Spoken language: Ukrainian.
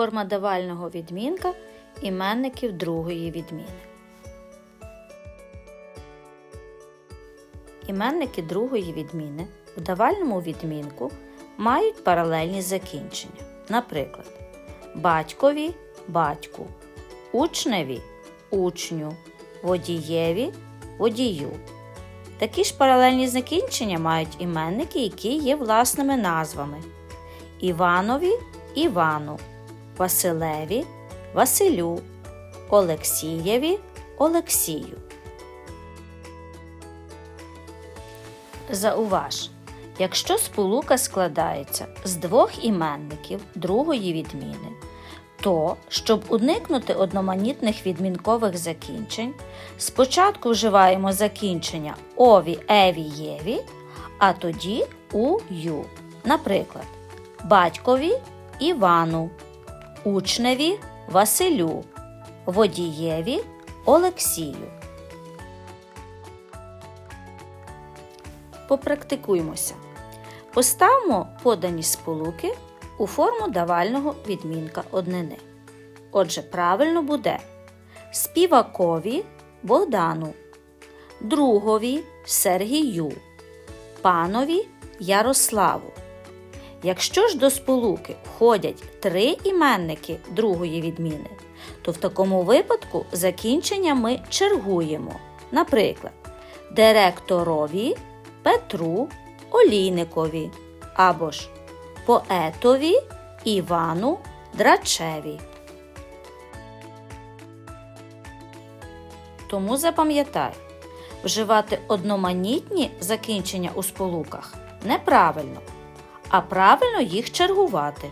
Форма давального відмінка іменників другої відміни. Іменники другої відміни в давальному відмінку мають паралельні закінчення. Наприклад, батькові батьку, учневі учню, водієві водію. Такі ж паралельні закінчення мають іменники, які є власними назвами: Іванові Івану, Василеві Василю, Олексієві Олексію. Зауваж, якщо сполука складається з двох іменників другої відміни, то, щоб уникнути одноманітних відмінкових закінчень, спочатку вживаємо закінчення ові, еві, єві, а тоді у ю. Наприклад, батькові Івану, учневі Василю, водієві Олексію. Попрактикуймося. Поставмо подані сполуки у форму давального відмінка однини. Отже, правильно буде співакові Богдану, другові Сергію, панові Ярославу. Якщо ж до сполуки входять три іменники другої відміни, то в такому випадку закінчення ми чергуємо. Наприклад, директорові Петру Олійникові або ж поетові Івану Драчеві. Тому запам'ятай, вживати одноманітні закінчення у сполуках неправильно, а правильно їх чергувати.